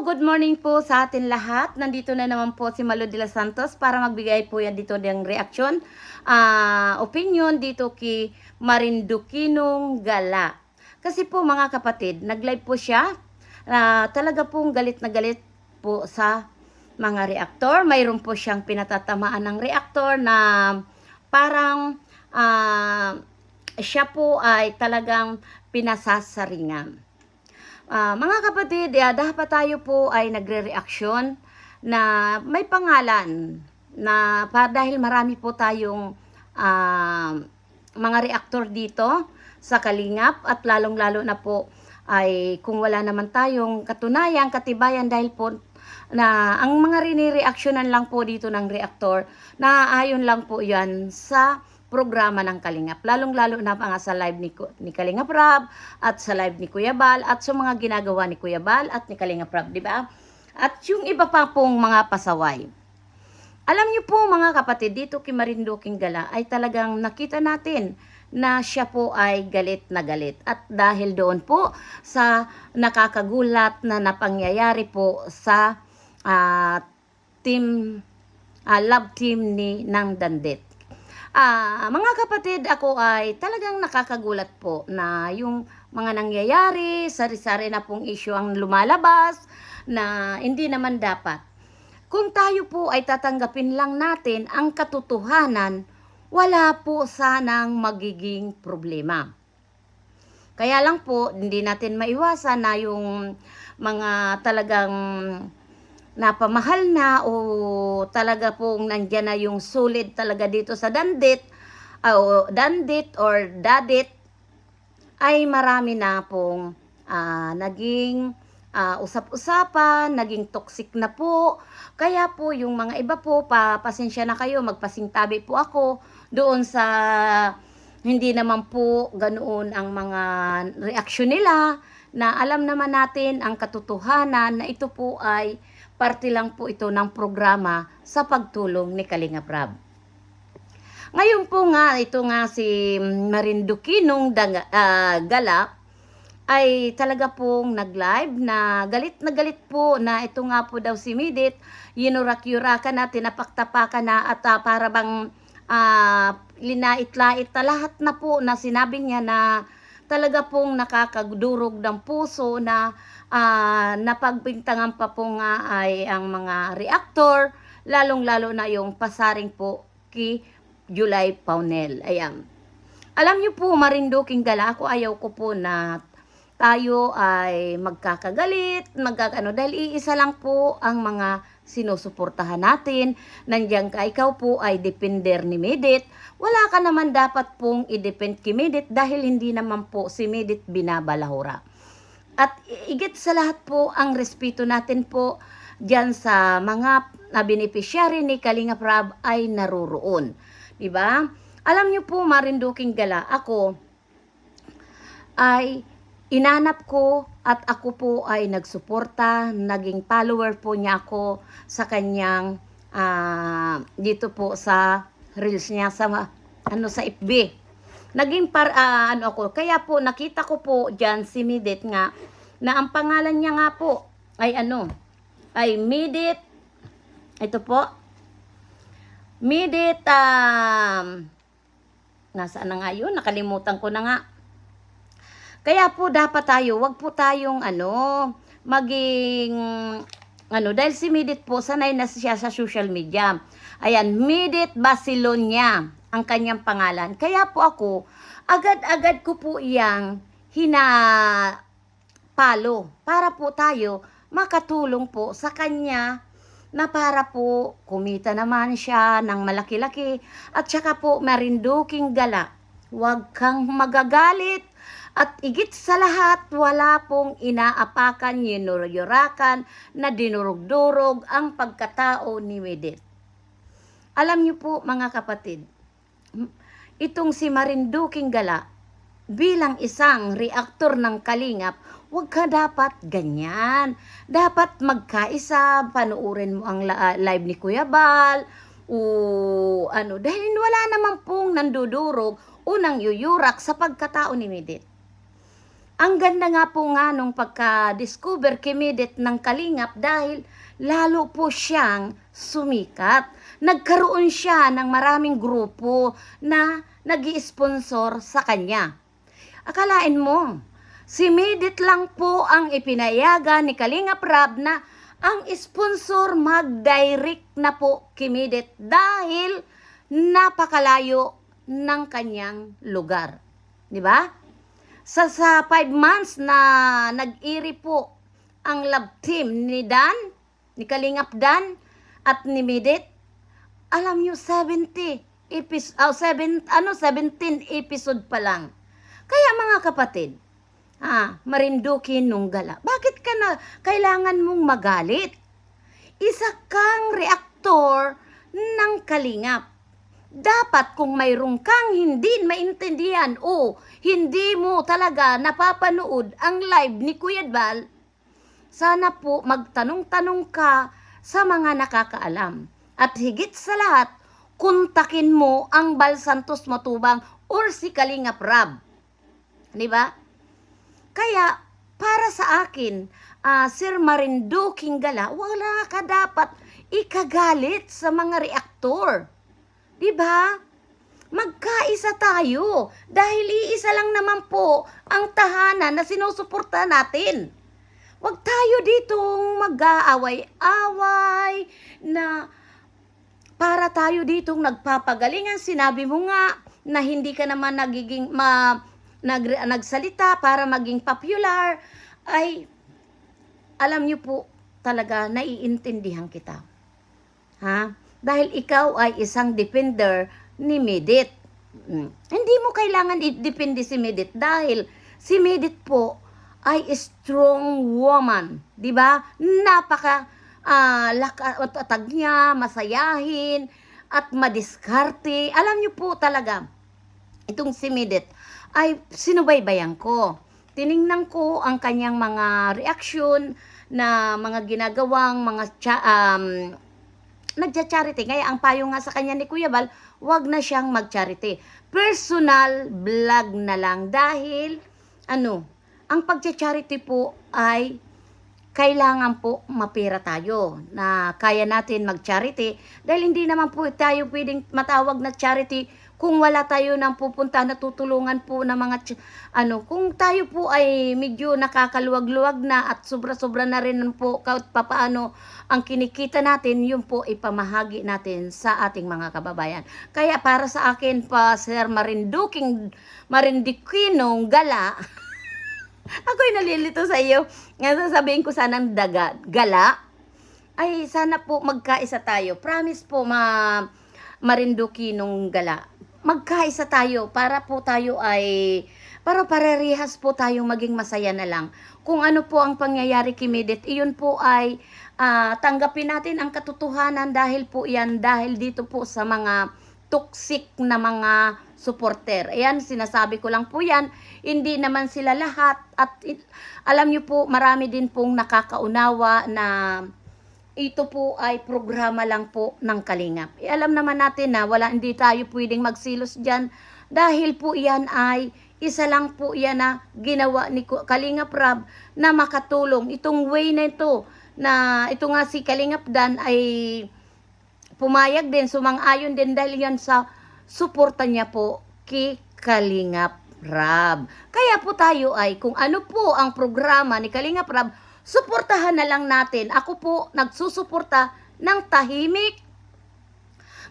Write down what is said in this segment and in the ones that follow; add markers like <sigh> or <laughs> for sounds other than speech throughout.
good morning po sa atin lahat. Nandito na naman po si Malo de los Santos para magbigay po yan dito ng reaksyon, ah, opinion dito kay Marinduquinong Gala. Kasi po mga kapatid, nag-live po siya. na talaga pong galit na galit po sa mga reaktor. Mayroon po siyang pinatatamaan ng reaktor na parang ah, siya po ay talagang pinasasaringan. Ah, mga kapatid, eh, dapat tayo po ay nagre-reaksyon na may pangalan na pa, dahil marami po tayong ah, mga reaktor dito sa Kalingap at lalong-lalo na po ay kung wala naman tayong katunayan, katibayan dahil po na ang mga rinireaksyonan lang po dito ng reaktor na ayon lang po yan sa programa ng Kalingap. Lalong-lalo na pa nga sa live ni, ni Kalingap Rab at sa live ni Kuya Bal at sa mga ginagawa ni Kuya Bal at ni Kalingap Rab, di ba? At yung iba pa pong mga pasaway. Alam niyo po mga kapatid, dito kay Marinduking Gala ay talagang nakita natin na siya po ay galit na galit. At dahil doon po sa nakakagulat na napangyayari po sa ah, team, ah, love team ni Nang Dandet. Ah, mga kapatid, ako ay talagang nakakagulat po na yung mga nangyayari, sari-sari na pong issue ang lumalabas na hindi naman dapat. Kung tayo po ay tatanggapin lang natin ang katotohanan, wala po sanang magiging problema. Kaya lang po, hindi natin maiwasan na yung mga talagang napamahal na o talaga pong nandyan na yung sulit talaga dito sa dandit ah, o dandit or dadit ay marami na pong ah, naging ah, usap-usapan, naging toxic na po. Kaya po yung mga iba po, pa, pasensya na kayo, magpasingtabi po ako doon sa hindi naman po ganoon ang mga reaksyon nila na alam naman natin ang katotohanan na ito po ay parte lang po ito ng programa sa pagtulong ni Kalinga Prab. Ngayon po nga, ito nga si Marinduquinong Danga, ah, Gala ay talaga pong nag-live na galit na galit po na ito nga po daw si Midit, yinurak-yurakan na, tinapaktapakan na at ah, para bang ah, linait-lait na lahat na po na sinabi niya na talaga pong nakakadurog ng puso na ah, napagbintangan pa po nga ay ang mga reactor, lalong-lalo na yung pasaring po kay July Paunel. Ayan. Alam niyo po, Marinduking Gala, ako ayaw ko po na tayo ay magkakagalit, magkakano, dahil iisa lang po ang mga sinusuportahan natin. Nandiyan ka, ikaw po ay depender ni Medit. Wala ka naman dapat pong i-depend kay Medit dahil hindi naman po si Medit binabalahura. At igit sa lahat po, ang respeto natin po dyan sa mga na beneficiary ni Kalinga Prab ay naroroon. Diba? Alam niyo po, Marinduking Gala, ako ay inanap ko at ako po ay nagsuporta, naging follower po niya ako sa kanyang ah, dito po sa reels niya sa ano sa FB. Naging par ah, ano ako, kaya po nakita ko po diyan si Midit nga na ang pangalan niya nga po ay ano, ay Midit ito po. Midit um, nasaan na nga yun? Nakalimutan ko na nga. Kaya po dapat tayo, wag po tayong ano, maging ano, dahil si Midit po, sanay na siya sa social media. Ayan, Midit Basilonia, ang kanyang pangalan. Kaya po ako, agad-agad ko po iyang hinapalo para po tayo makatulong po sa kanya na para po kumita naman siya ng malaki-laki at saka po marinduking gala. Huwag kang magagalit at igit sa lahat, wala pong inaapakan, yinuryurakan, na dinurog-durog ang pagkatao ni Medit. Alam niyo po mga kapatid, itong si Marinduking Gala, bilang isang reaktor ng Kalingap, huwag ka dapat ganyan. Dapat magkaisa, panuurin mo ang live ni Kuya Bal, o ano, dahil wala naman pong nandudurog o nang yuyurak sa pagkatao ni Medit. Ang ganda nga po nga nung pagka-discover kimidit ng Kalingap dahil lalo po siyang sumikat. Nagkaroon siya ng maraming grupo na nag sponsor sa kanya. Akalain mo, si Midit lang po ang ipinayagan ni Kalingap Rab na ang sponsor mag-direct na po kimidit dahil napakalayo ng kanyang lugar. Di ba? Sa sa five months na nag-iri po ang love team ni Dan, ni Kalingap Dan at ni Midit, alam nyo 70 episode, oh, seven, ano, 17 episode pa lang. Kaya mga kapatid, ah, Marinduki nung gala. Bakit ka na kailangan mong magalit? Isa kang reaktor ng kalingap. Dapat kung mayroong kang hindi maintindihan o hindi mo talaga napapanood ang live ni Kuya Bal, sana po magtanong-tanong ka sa mga nakakaalam. At higit sa lahat, kuntakin mo ang Bal Santos Matubang or si Kalingap Rab. Di ba? Kaya, para sa akin, ah, Sir Marinduque Gala, wala ka dapat ikagalit sa mga reaktor. Di ba? Magkaisa tayo dahil iisa lang naman po ang tahanan na sinusuporta natin. Huwag tayo ditong mag-aaway-away na para tayo ditong nagpapagalingan. Sinabi mo nga na hindi ka naman nagiging ma, nag, nagsalita para maging popular. Ay, alam niyo po talaga, naiintindihan kita. Ha? Dahil ikaw ay isang defender ni Medit. Mm. Hindi mo kailangan i-depende si Medit dahil si Medit po ay strong woman. Di ba? Napaka ah, laka, tatag niya, masayahin, at madiskarte. Alam niyo po talaga, itong si Medit ay sinubaybayan ko. Tiningnan ko ang kanyang mga reaksyon na mga ginagawang mga cha- um, nagcha-charity. Kaya ang payo nga sa kanya ni Kuya Bal, wag na siyang mag-charity. Personal vlog na lang dahil ano, ang pagcha-charity po ay kailangan po mapira tayo na kaya natin mag-charity. Dahil hindi naman po tayo pwedeng matawag na charity kung wala tayo nang pupunta na tutulungan po ng mga ano kung tayo po ay medyo nakakaluwag-luwag na at sobra-sobra na rin po kahit papaano ang kinikita natin yun po ipamahagi natin sa ating mga kababayan. Kaya para sa akin pa Sir Marinduking Marindiquinong Gala <laughs> Ako'y nalilito sa iyo. Nga sasabihin ko sanang daga, gala. Ay, sana po magkaisa tayo. Promise po, ma Marinduki nung gala. Magkaisa tayo para po tayo ay para parehas po tayong maging masaya na lang. Kung ano po ang pangyayari kay iyon po ay ah, tanggapin natin ang katotohanan dahil po yan, dahil dito po sa mga toxic na mga supporter. Ayan, sinasabi ko lang po yan. Hindi naman sila lahat. At alam nyo po, marami din pong nakakaunawa na ito po ay programa lang po ng Kalingap. E, alam naman natin na wala, hindi tayo pwedeng magsilos dyan dahil po yan ay isa lang po yan na ginawa ni Kalingap Rab na makatulong. Itong way na ito, na ito nga si Kalingap Dan ay pumayag din, sumang-ayon din dahil yan sa suporta niya po kay Kalingap Rab. Kaya po tayo ay kung ano po ang programa ni Kalingap Rab, suportahan na lang natin. Ako po nagsusuporta ng tahimik.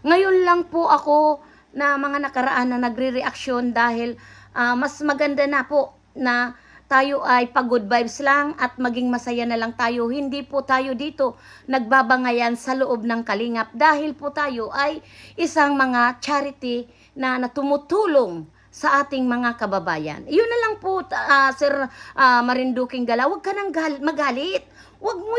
Ngayon lang po ako na mga nakaraan na nagre-reaksyon dahil ah, mas maganda na po na tayo ay pag-good vibes lang at maging masaya na lang tayo. Hindi po tayo dito nagbabangayan sa loob ng kalingap dahil po tayo ay isang mga charity na natumutulong sa ating mga kababayan. Iyon na lang po, ah, Sir ah, Marinduking Gala, huwag ka nang gal- magalit. Huwag mo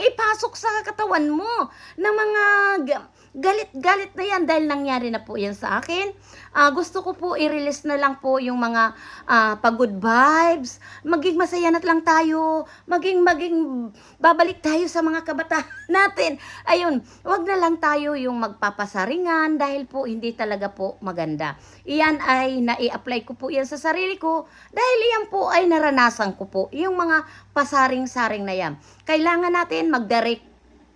mong ipasok sa katawan mo ng mga ga- galit-galit na yan dahil nangyari na po yan sa akin. Ah, gusto ko po i-release na lang po yung mga ah, pag-good vibes. Maging masaya na lang tayo. Maging, maging, babalik tayo sa mga kabataan <laughs> natin. Ayun, wag na lang tayo yung magpapasaringan dahil po hindi talaga po maganda. Iyan ay nai-apply ko po yan sa sarili ko dahil iyan po ay naranasan ko po. Yung mga pasaring-saring na yan. Kailangan natin mag-direct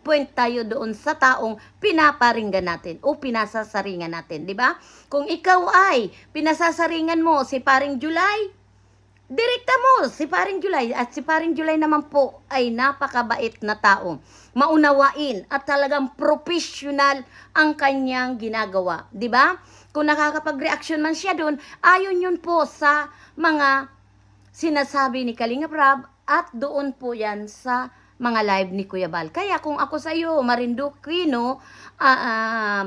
point tayo doon sa taong pinaparinggan natin o pinasasaringan natin, di ba? Kung ikaw ay pinasasaringan mo si Paring July, direkta mo si Paring July at si Paring July naman po ay napakabait na tao. Maunawain at talagang professional ang kanyang ginagawa, di ba? Kung nakakapag-reaction man siya doon, ayon yun po sa mga sinasabi ni Kalinga Prab at doon po yan sa mga live ni Kuya Bal. Kaya kung ako sa iyo, Marinduquino, ah, um,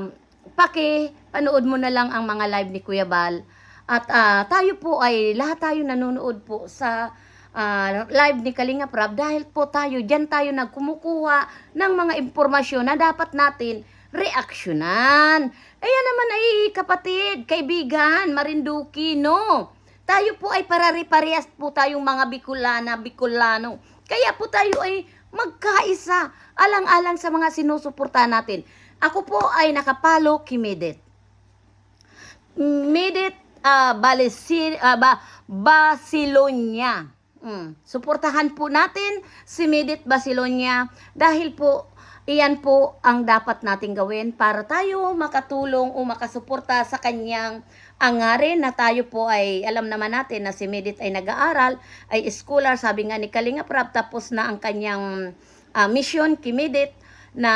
paki panood mo na lang ang mga live ni Kuya Bal. At ah, tayo po ay lahat tayo nanonood po sa ah, live ni Kalinga Prab dahil po tayo diyan tayo nagkumukuha ng mga impormasyon na dapat natin reaksyonan. Ayan naman ay kapatid, kaibigan, Marinduquino. Tayo po ay parari-parehas po tayong mga Bicolana, Bicolano. Kaya po tayo ay magkaisa alang-alang sa mga sinusuporta natin. Ako po ay nakapalo kay Medit. Medit uh, Balesi, ah, ba, Basilonia. Mm. Suportahan po natin si Medit Basilonia dahil po iyan po ang dapat nating gawin para tayo makatulong o makasuporta sa kanyang angarin na tayo po ay alam naman natin na si Medit ay nag-aaral, ay scholar, sabi nga ni Kalinga Prab, tapos na ang kanyang ah, mission, Kimedit, na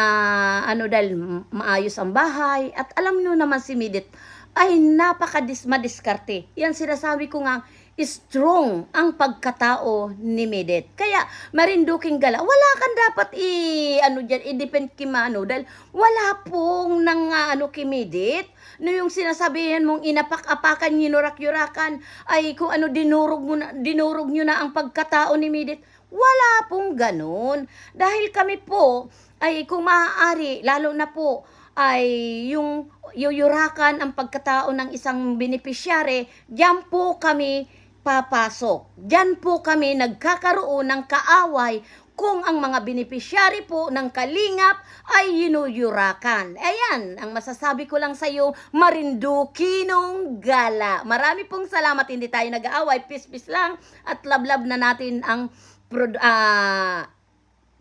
ano dahil maayos ang bahay at alam nyo naman si Medit ay napakadis madiskarte. Yan sinasabi ko nga strong ang pagkatao ni Medit. Kaya marinduking gala. Wala kang dapat i ano diyan i-depend kay Mano dahil wala pong nang ah, ano kay Medit. No yung sinasabihan mong inapak-apakan, yinurak-yurakan ay kung ano dinurog mo na, dinurog nyo na ang pagkatao ni Medit. Wala pong ganun. Dahil kami po ay kung maaari, lalo na po ay yung yuyurakan ang pagkatao ng isang beneficiary, diyan po kami papasok. Diyan po kami nagkakaroon ng kaaway kung ang mga beneficiary po ng kalingap ay yinuyurakan. Ayan, ang masasabi ko lang sa iyo, marindukinong gala. Marami pong salamat, hindi tayo nag-aaway, peace-peace lang, at love-love na natin ang prod- ah,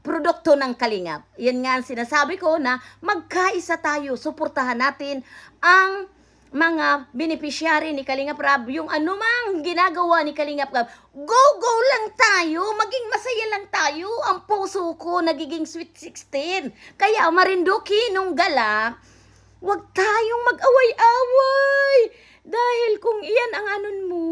produkto ng kalingap. Yan nga ang sinasabi ko na magkaisa tayo, suportahan natin ang mga beneficiary ni Kalingap Rab, yung anumang ginagawa ni Kalingap Rab, go-go lang tayo, maging masaya lang tayo, ang puso ko nagiging sweet 16. Kaya marinduki nung gala, wag tayong mag-away-away. Dahil kung iyan ang anon mo,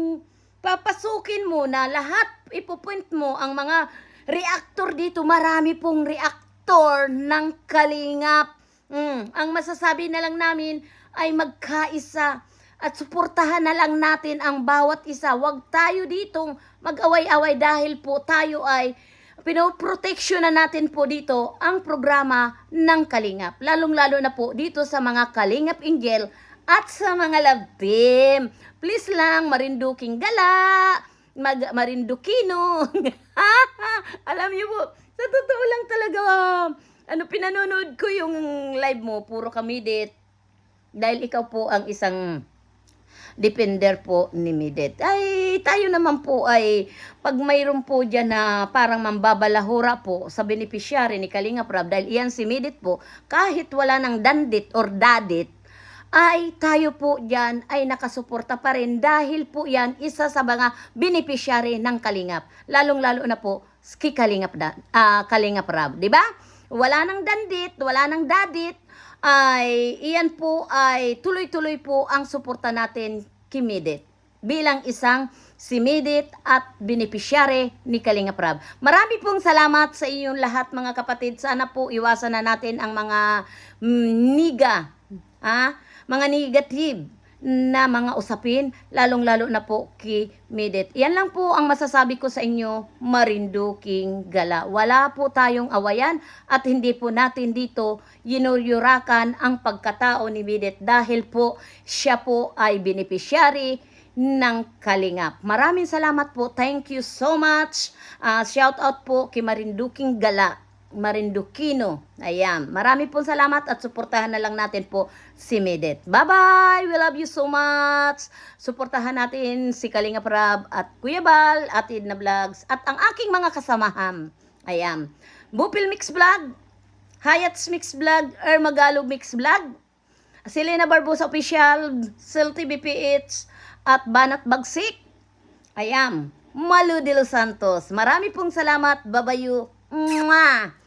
papasukin mo na lahat, ipupunt mo ang mga reactor dito, marami pong reactor ng kalingap. Mm, ang masasabi na lang namin ay magkaisa at suportahan na lang natin ang bawat isa. Huwag tayo ditong mag-away-away dahil po tayo ay pinoproteksyon na natin po dito ang programa ng Kalingap. Lalong-lalo na po dito sa mga Kalingap Angel at sa mga love team. Please lang, marinduking gala, mag marindukino. <laughs> Alam niyo po, sa totoo lang talaga, ano, pinanonood ko yung live mo, puro kamidit. Dahil ikaw po ang isang defender po ni Midet. Ay, tayo naman po ay, pag mayroon po dyan na parang mambabalahura po sa beneficiary ni Kalinga Prab, dahil iyan si Midet po, kahit wala ng dandit or dadit, ay tayo po dyan ay nakasuporta pa rin dahil po yan isa sa mga beneficiary ng Kalingap. Lalong-lalo na po kay Kalingap, da, ah, Kalingap Rab. Ba? Wala nang dandit, wala nang dadit, ay iyan po ay tuloy-tuloy po ang suporta natin kay Midit bilang isang si Midit at beneficiary ni Kalinga Prab. Marami pong salamat sa inyong lahat mga kapatid. Sana po iwasan na natin ang mga mm, niga, ah, mga negative na mga usapin, lalong-lalo na po kay Midit. Yan lang po ang masasabi ko sa inyo, Marinduking Gala. Wala po tayong awayan at hindi po natin dito yinuyurakan ang pagkatao ni Midit dahil po siya po ay beneficiary ng Kalingap. Maraming salamat po. Thank you so much. Ah, shout out po kay Marinduking Gala. Marindukino. Ayan. Marami pong salamat at suportahan na lang natin po si Medet. Bye-bye! We love you so much! Suportahan natin si Kalinga Prab at Kuya Bal, at Edna Vlogs, at ang aking mga kasamahan. Ayan. Bupil Mix Vlog, Hayats Mix Vlog, Ermagalog Mix Vlog, Selena Barbosa Official, Sil TV at Banat Bagsik. Ayan. Malu de los Santos. Marami pong salamat. Babayu. Mwah!